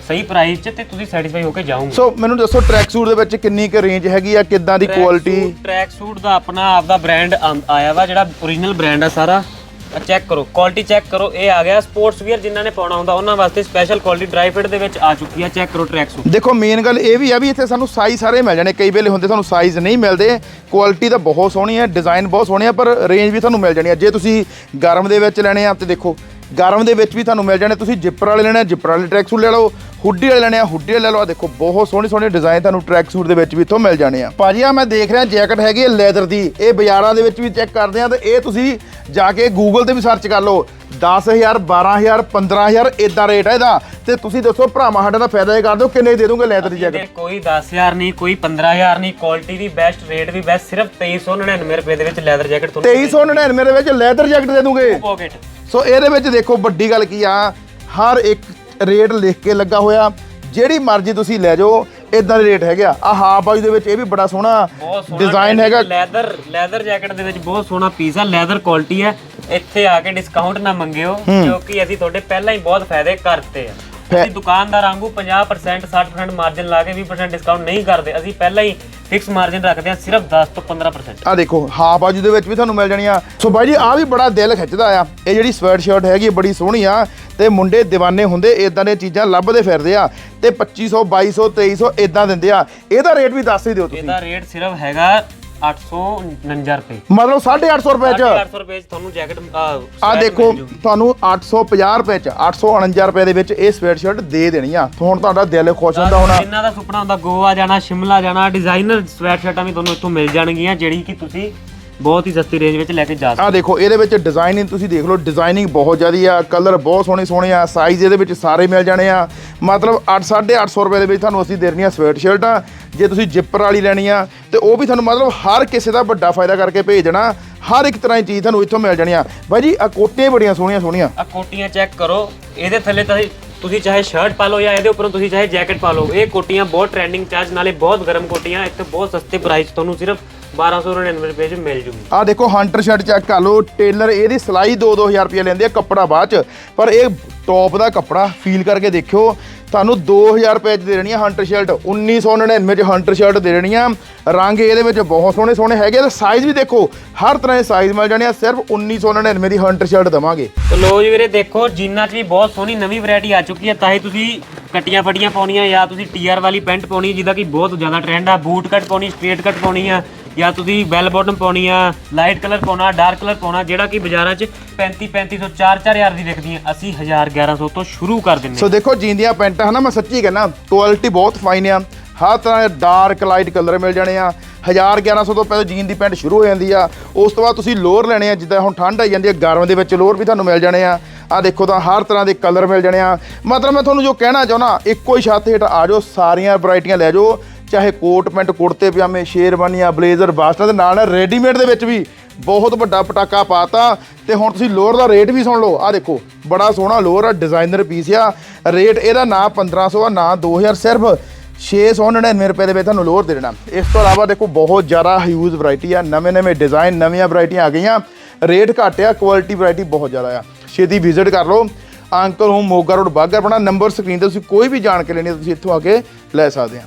A: ਸਹੀ ਪ੍ਰਾਈਸ 'ਚ ਤੇ ਤੁਸੀਂ ਸੈਟੀਸਫਾਈ ਹੋ ਕੇ ਜਾਓਗੇ।
B: ਸੋ ਮੈਨੂੰ ਦੱਸੋ ਟਰੈਕ ਸੂਟ ਦੇ ਵਿੱਚ ਕਿੰਨੀ ਕੁ ਰੇਂਜ ਹੈਗੀ ਆ ਕਿੱਦਾਂ ਦੀ ਕੁਆਲਿਟੀ
A: ਟਰੈਕ ਸੂਟ ਦਾ ਆਪਣਾ ਆਪਦਾ ਬ੍ਰਾਂਡ ਆਇਆ ਵਾ ਜਿਹੜਾ ਓਰੀਜਨਲ ਬ੍ਰਾਂਡ ਆ ਸਾਰਾ। ਚੈੱਕ ਕਰੋ ਕੁਆਲਿਟੀ ਚੈੱਕ ਕਰੋ, ਇਹ ਆ ਗਿਆ ਸਪੋਰਟਸ ਵੀਅਰ ਜਿਨ੍ਹਾਂ ਨੇ ਪਾਉਣਾ ਹੁੰਦਾ, ਉਹਨਾਂ ਵਾਸਤੇ ਸਪੈਸ਼ਲ ਕੁਆਲਿਟੀ ਡਰਾਈ ਫਿਟ ਦੇ ਵਿੱਚ ਆ ਚੁੱਕੀ ਆ ਚੈੱਕ ਕਰੋ ਟਰੈਕ ਸੂਟ
B: ਦੇਖੋ ਮੇਨ ਗੱਲ ਇਹ ਵੀ ਆ ਵੀ ਇੱਥੇ ਸਾਨੂੰ ਸਾਈਜ਼ ਸਾਰੇ ਮਿਲ ਜਾਣੇ, ਕਈ ਵੇਲੇ ਹੁੰਦੇ ਸਾਨੂੰ ਸਾਈਜ਼ ਨਹੀਂ ਮਿਲਦੇ ਕੁਆਲਿਟੀ ਤਾਂ ਬਹੁਤ ਸੋਹਣੀ ਹੈ ਡਿਜ਼ਾਈਨ ਬਹੁਤ ਸੋਹਣੇ ਆ, ਪਰ ਰੇਂਜ ਵੀ ਤੁਹਾਨੂੰ ਮਿਲ ਜਾਣੀ ਆ। ਜੇ ਤੁਸੀਂ ਗਰਮ ਦੇ ਵਿੱਚ ਲੈਣੇ ਆ, ਤੇ ਦੇਖੋ, ਗਰਮ ਦੇ ਵਿੱਚ ਵੀ ਤੁਹਾਨੂੰ ਮਿਲ ਜਾਣੇ, ਤੁਸੀਂ ਜਿੱਪਰ ਵਾਲੇ ਲੈਣੇ ਆ ਜਿੱਪਰ ਵਾਲੇ ਟਰੈਕ ਸੂਟ ਲੈ ਲਓ ਹੁੱਡੀ ਵਾਲੇ ਲੈਣੇ ਆ ਹੁੱਡੀ ਵਾਲੇ ਲੈ ਲਓ, ਆ ਦੇਖੋ, ਬਹੁਤ ਸੋਹਣੇ ਸੋਹਣੇ ਡਿਜ਼ਾਈਨ ਤੁਹਾਨੂੰ ਟਰੈਕ ਸੂਟ ਦੇ ਵਿੱਚ ਵੀ ਇੱਥੋਂ ਮਿਲ ਜਾਣੇ ਆ। ਭਾਜੀ ਆ ਮੈਂ ਦੇਖ ਰਿਹਾ ਜੈਕਟ ਹੈਗੀ ਹੈ ਲੈਦਰ ਦੀ, ਇਹ ਬਾਜ਼ਾਰਾਂ ਦੇ ਵਿੱਚ ਵੀ ਚੈੱਕ ਕਰਦੇ ਆ, ਤੇ ਇਹ ਤੁਸੀਂ ਜਾ ਕੇ ਗੂਗਲ ਤੇ ਵੀ ਸਰਚ ਕਰ ਲਓ। 10000 12000 15000 ਇਦਾਂ ਰੇਟ ਹੈ ਇਹਦਾ। ਤੇ ਤੁਸੀਂ ਦੱਸੋ ਭਰਾਵਾਂ ਸਾਡੇ ਦਾ ਫਾਇਦਾ ਇਹ ਕਰ ਦਿਓ ਕਿੰਨੇ ਦੇ ਦੋਗੇ ਲੈਦਰ ਦੀ ਜੈਕਟ
A: ਕੋਈ 10000 ਨਹੀਂ ਕੋਈ 15000 ਨਹੀਂ ਕੁਆਲਿਟੀ ਵੀ ਬੈਸਟ ਰੇਟ ਵੀ ਬੈਸਟ ਸਿਰਫ 2399 ਰੁਪਏ ਦੇ ਵਿੱਚ ਲੈਦਰ ਜੈਕਟ ਤੁਹਾਨੂੰ
B: 2399 ਦੇ ਵਿੱਚ ਲੈਦਰ ਜੈਕਟ ਦੇ ਦੂੰਗੇ।
A: ਪੋਕੇਟ
B: ਸੋ ਇਹਦੇ ਵਿੱਚ ਦੇਖੋ ਵੱਡੀ ਗੱਲ ਕੀ ਆ ਹਰ ਇੱਕ ਰੇਟ ਲਿਖ ਕੇ ਲੱਗਾ ਹੋਇਆ। ਜਿਹੜੀ ਮਰਜ਼ੀ ਤੁਸੀਂ ਲੈ ਜਾਓ ਇਦਾਂ ਦੇ ਰੇਟ ਹੈਗੇ ਆ। ਆ ਹਾਫ ਬਾਜੂ ਦੇ ਵਿੱਚ ਇਹ ਵੀ ਬੜਾ ਸੋਹਣਾ
A: ਬਹੁਤ ਸੋਹਣਾ
B: ਡਿਜ਼ਾਈਨ ਹੈਗਾ।
A: ਲੈਦਰ ਲੈਦਰ ਜੈਕਟ ਦੇ ਵਿੱਚ ਬਹੁਤ ਸੋਹਣਾ ਪੀਸ ਆ। ਲੈਦਰ ਕੁਆਲਿਟੀ ਹੈ ਇੱਥੇ ਆ ਕੇ ਡਿਸਕਾਊਂਟ ਨਾ ਮੰਗਿਓ ਕਿਉਂਕਿ ਅਸੀਂ ਤੁਹਾਡੇ ਪਹਿਲਾਂ ਹੀ ਬਹੁਤ ਫਾਇਦੇ ਕਰਤੇ ਆ। ਅਸੀਂ ਦੁਕਾਨਦਾਰ ਵਾਂਗੂ 50% 60% ਮਾਰਜਨ ਲਾ ਕੇ 20% ਡਿਸਕਾਊਂਟ ਨਹੀਂ ਕਰਦੇ। ਅਸੀਂ ਪਹਿਲਾਂ ਹੀ ਫਿਕਸ ਮਾਰਜਨ ਰੱਖਦੇ ਹਾਂ ਸਿਰਫ 10 ਤੋਂ 15%
B: ਆ ਦੇਖੋ ਹਾਫ ਬਾਜੂ ਦੇ ਵਿੱਚ ਵੀ ਤੁਹਾਨੂੰ ਮਿਲ ਜਾਣੀ ਆ। ਸੋ ਬਾਈ ਜੀ ਆ ਵੀ ਬੜਾ ਦਿਲ ਖਿੱਚਦਾ ਆ। ਇਹ ਜਿਹੜੀ ਸਵੈਟ ਸ਼ਰਟ ਹੈਗੀ ਬੜੀ ਸੋਹਣੀ ਆ। ਤੇ ਮੁੰਡੇ ਦੀਵਾਨੇ ਹੁੰਦੇ ਇਦਾਂ ਦੀਆਂ ਚੀਜ਼ਾਂ ਲੱਭਦੇ ਫਿਰਦੇ ਆ ਤੇ 2500 2200 2300 ਇਦਾਂ ਦਿੰਦੇ ਆ। ਇਹਦਾ ਰੇਟ ਵੀ ਦੱਸ ਹੀ ਦਿਓ ਤੁਸੀਂ।
A: ਇਹਦਾ ਰੇਟ ਸਿਰਫ ਹੈਗਾ 849 ਰੁਪਏ।
B: ਮਤਲਬ 850 ਰੁਪਏ ਚ।
A: 850 ਰੁਪਏ 'ਚ ਤੁਹਾਨੂੰ ਜੈਕਟ
B: ਆ ਦੇਖੋ ਤੁਹਾਨੂੰ 850 ਰੁਪਏ ਚ 849 ਰੁਪਏ ਦੇ ਵਿੱਚ ਇਹ ਸਵੈਟ ਸ਼ਰਟ ਦੇ ਦੇਣੀ ਆ। ਹੁਣ ਤੁਹਾਡਾ ਦਿਲ ਖੁਸ਼ ਹੁੰਦਾ ਹੋਣਾ।
A: ਇਹਨਾਂ ਦਾ ਸੁਪਨਾ ਹੁੰਦਾ ਗੋਆ ਜਾਣਾ ਸ਼ਿਮਲਾ ਜਾਣਾ ਡਿਜ਼ਾਈਨਰ ਸਵੈਟ ਸ਼ਰਟਾਂ ਵੀ ਤੁਹਾਨੂੰ ਇੱਥੋਂ ਮਿਲ ਜਾਣਗੀਆਂ ਜਿਹੜੀ ਕਿ ਤੁਸੀਂ ਬਹੁਤ ਹੀ ਸਸਤੀ ਰੇਂਜ ਵਿੱਚ ਲੈ ਕੇ ਜਾ ਸਕਦੇ
B: ਆ ਦੇਖੋ ਇਹਦੇ ਵਿੱਚ ਡਿਜ਼ਾਈਨਿੰਗ ਤੁਸੀਂ ਦੇਖ ਲਓ ਡਿਜ਼ਾਈਨਿੰਗ ਬਹੁਤ ਜ਼ਿਆਦੀ ਆ ਕਲਰ ਬਹੁਤ ਸੋਹਣੇ ਸੋਹਣੇ ਆ ਸਾਈਜ਼ ਇਹਦੇ ਵਿੱਚ ਸਾਰੇ ਮਿਲ ਜਾਣੇ ਆ। ਮਤਲਬ 8 850 ਰੁਪਏ ਦੇ ਵਿੱਚ ਤੁਹਾਨੂੰ ਅਸੀਂ ਦੇ ਰਹੀਆਂ ਸਵੈਟ ਸ਼ਰਟਾਂ ਜੇ ਤੁਸੀਂ ਜਿੱਪਰ ਵਾਲੀ ਲੈਣੀ ਆ ਤੇ ਉਹ ਵੀ ਤੁਹਾਨੂੰ ਮਤਲਬ ਹਰ ਕਿਸੇ ਦਾ ਵੱਡਾ ਫਾਇਦਾ ਕਰਕੇ ਭੇਜ ਦੇਣਾ ਹਰ ਇੱਕ ਤਰ੍ਹਾਂ ਦੀ ਚੀਜ਼ ਤੁਹਾਨੂੰ ਇੱਥੋਂ ਮਿਲ ਜਾਣੀ ਆ। ਬਾਈ ਜੀ ਆ ਕੋਟੀਆਂ ਬੜੀਆਂ ਸੋਹਣੀਆਂ ਸੋਹਣੀਆਂ।
A: ਆ ਕੋਟੀਆਂ ਚੈੱਕ ਕਰੋ। ਇਹਦੇ ਥੱਲੇ ਤਾਂ ਤੁਸੀਂ ਚਾਹੇ ਸ਼ਰਟ ਪਾ ਲਓ ਜਾਂ ਇਹਦੇ ਉੱਪਰੋਂ ਤੁਸੀਂ ਚਾਹੇ ਜੈਕਟ ਪਾ ਲਓ ਇਹ ਕੋਟੀਆਂ ਬਹੁਤ ਟ੍ਰੈਂਡਿੰਗ ਚਾਰਜ ਨਾਲੇ ਬਹੁਤ ਗਰਮ ਕੋਟੀਆਂ ਇੱਥੇ ਬਹੁਤ ਸਸਤੇ ਪ੍ਰਾਈਸ ਤੁਹਾਨੂੰ ਸਿਰਫ 1299 ਰੁਪਏ 'ਚ ਮਿਲ ਜੂਗੀ।
B: ਆ ਦੇਖੋ ਹੰਟਰ ਸ਼ਰਟ ਚੈੱਕ ਕਰ ਲਓ ਟੇਲਰ ਇਹਦੀ ਸਿਲਾਈ 2-2000 ਰੁਪਏ ਲੈਂਦੇ ਆ ਕੱਪੜਾ ਬਾਅਦ ਚ। ਪਰ ਇਹ ਟੌਪ ਦਾ ਕੱਪੜਾ ਫੀਲ ਕਰਕੇ ਦੇਖਿਓ ਤੁਹਾਨੂੰ 2000 ਰੁਪਏ ਚ ਦੇ ਦੇਣੀ ਆ ਹੰਟਰ ਸ਼ਰਟ 1999 ਚ ਹੰਟਰ ਸ਼ਰਟ ਦੇ ਦੇਣੀ ਆ। ਰੰਗ ਇਹਦੇ ਵਿੱਚ ਬਹੁਤ ਸੋਹਣੇ ਸੋਹਣੇ ਹੈਗੇ ਤੇ ਸਾਈਜ਼ ਵੀ ਦੇਖੋ ਹਰ ਤਰ੍ਹਾਂ ਦੇ ਸਾਈਜ਼ ਮਿਲ ਜਾਣੇ ਆ ਸਿਰਫ 1999 ਦੀ ਹੰਟਰ ਸ਼ਰਟ ਦਵਾਂਗੇ।
A: ਤੇ ਲੋ ਜੀ ਵੀਰੇ ਦੇਖੋ ਜੀਨਾਂ 'ਚ ਵੀ ਬਹੁਤ ਸੋਹਣੀ ਨਵੀਂ ਵੈਰਾਈਟੀ ਆ ਚੁੱਕੀ ਹੈ ਤਾਂ ਹੀ ਤੁਸੀਂ ਕਟੀਆਂ ਫਟੀਆਂ ਪਾਉਣੀਆਂ ਜਾਂ ਤੁਸੀਂ ਟੀਆਰ ਵਾਲੀ ਪੈਂਟ ਪਾਉਣੀ ਜਿਹਦਾ ਕਿ ਬਹੁਤ ਜ਼ਿਆਦਾ ਟ੍ਰੈਂਡ ਆ। ਬੂਟ ਕੱਟ ਪਾਉਣੀ ਸਟ੍ਰੇਟ ਕੱਟ ਪਾਉਣੀ ਆ ਜਾਂ ਤੁਸੀਂ ਬੈਲ ਬਾਟਮ ਪਾਉਣੀ ਆ ਲਾਈਟ ਕਲਰ ਪਾਉਣਾ ਡਾਰਕ ਕਲਰ ਪਾਉਣਾ ਜਿਹੜਾ ਕਿ ਬਾਜ਼ਾਰਾਂ 'ਚ 35 3500 4 4000 ਦੀ ਵਿਕਦੀਆਂ ਅਸੀਂ 1000 1100 ਤੋਂ ਸ਼ੁਰੂ ਕਰ ਦਿੰਨੇ
B: ਸੋ ਦੇਖੋ ਜੀਂਦੀਆਂ ਪੈਂਟਾਂ ਹਨਾ ਮੈਂ ਸੱਚੀ ਕਹਿੰਦਾ ਕੁਆਲਿਟੀ ਬਹੁਤ ਫਾਈਨ ਆ। ਹਰ ਤਰ੍ਹਾਂ ਦੇ ਡਾਰਕ ਲਾਈਟ ਕਲਰ ਮਿਲ ਜਾਣੇ ਆ। 1000 1100 ਤੋਂ ਪਹਿਲਾਂ ਜੀਨ ਦੀ ਪੈਂਟ ਸ਼ੁਰੂ ਹੋ ਜਾਂਦੀ ਆ। ਉਸ ਤੋਂ ਬਾਅਦ ਤੁਸੀਂ ਲੋਅਰ ਲੈਣੇ ਆ ਜਿੱਦਾਂ ਹੁਣ ਠੰਡ ਆਈ ਜਾਂਦੀ ਆ ਗਰਮ ਦੇ ਵਿੱਚ ਲੋਅਰ ਵੀ ਤੁਹਾਨੂੰ ਮਿਲ ਜਾਣੇ ਆ। ਆ ਦੇਖੋ ਤਾਂ ਹਰ ਤਰ੍ਹਾਂ ਦੇ ਕਲਰ ਮਿਲ ਜਾਣੇ ਆ। ਮਤਲਬ ਮੈਂ ਤੁਹਾਨੂੰ ਜੋ ਕਹਿਣਾ ਚਾਹੁੰਦਾ ਇੱਕੋ ਹੀ ਛੱਤ ਹੇਠ ਆ ਜਾਓ ਸਾਰੀਆਂ ਵੈਰਾਈਟੀਆਂ ਲੈ ਜਾਓ। ਚਾਹੇ ਕੋਟ ਪੈਂਟ, ਕੁੜਤੇ, ਪਜਾਮੇ, ਸ਼ੇਰਵਾਨੀਆਂ, ਬਲੇਜ਼ਰ, ਬਾਸਟਾਂ ਦੇ ਨਾਲ ਨਾਲ ਰੈਡੀਮੇਡ ਦੇ ਵਿੱਚ ਵੀ ਬਹੁਤ ਵੱਡਾ ਪਟਾਕਾ ਪਾਤਾ। ਤੇ ਹੁਣ ਤੁਸੀਂ ਲੋਅਰ ਦਾ ਰੇਟ ਵੀ ਸੁਣ ਲਓ। ਆ ਦੇਖੋ, ਬੜਾ ਸੋਹਣਾ ਲੋਅਰ ਆ, ਡਿਜ਼ਾਈਨਰ ਪੀਸ ਆ। ਰੇਟ ਇਹਦਾ ਨਾ 1500 ਆ, ਨਾ 2000 ਸਿਰਫ 699 ਰੁਪਏ ਦੇ ਵਿੱਚ ਤੁਹਾਨੂੰ ਲੋਅਰ ਦੇ ਦੇਣਾ। ਇਸ ਤੋਂ ਇਲਾਵਾ ਦੇਖੋ, ਬਹੁਤ ਜ਼ਿਆਦਾ ਹਿਊਜ ਵੈਰਾਈਟੀ ਆ, ਨਵੇਂ ਨਵੇਂ ਡਿਜ਼ਾਈਨ ਨਵੀਆਂ ਵੈਰਾਈਟੀਆਂ ਆ ਗਈਆਂ। ਰੇਟ ਘੱਟ ਆ ਕੁਆਲਿਟੀ ਵੈਰਾਈਟੀ ਬਹੁਤ ਜ਼ਿਆਦਾ ਆ। ਛੇਤੀ ਵਿਜ਼ਿਟ ਕਰ ਲਓ। ਅੰਕਲ ਹੋਮ ਮੋਗਾ ਰੋਡ ਬਾਗਰ ਆਪਣਾ ਨੰਬਰ ਸਕਰੀਨ ਤੇ ਤੁਸੀਂ ਕੋਈ ਵੀ ਜਾਣਕਾਰੀ ਲੈਣੀ ਤੁਸੀਂ ਇੱਥੋਂ ਆ ਕੇ ਲੈ ਸਕਦੇ ਆ।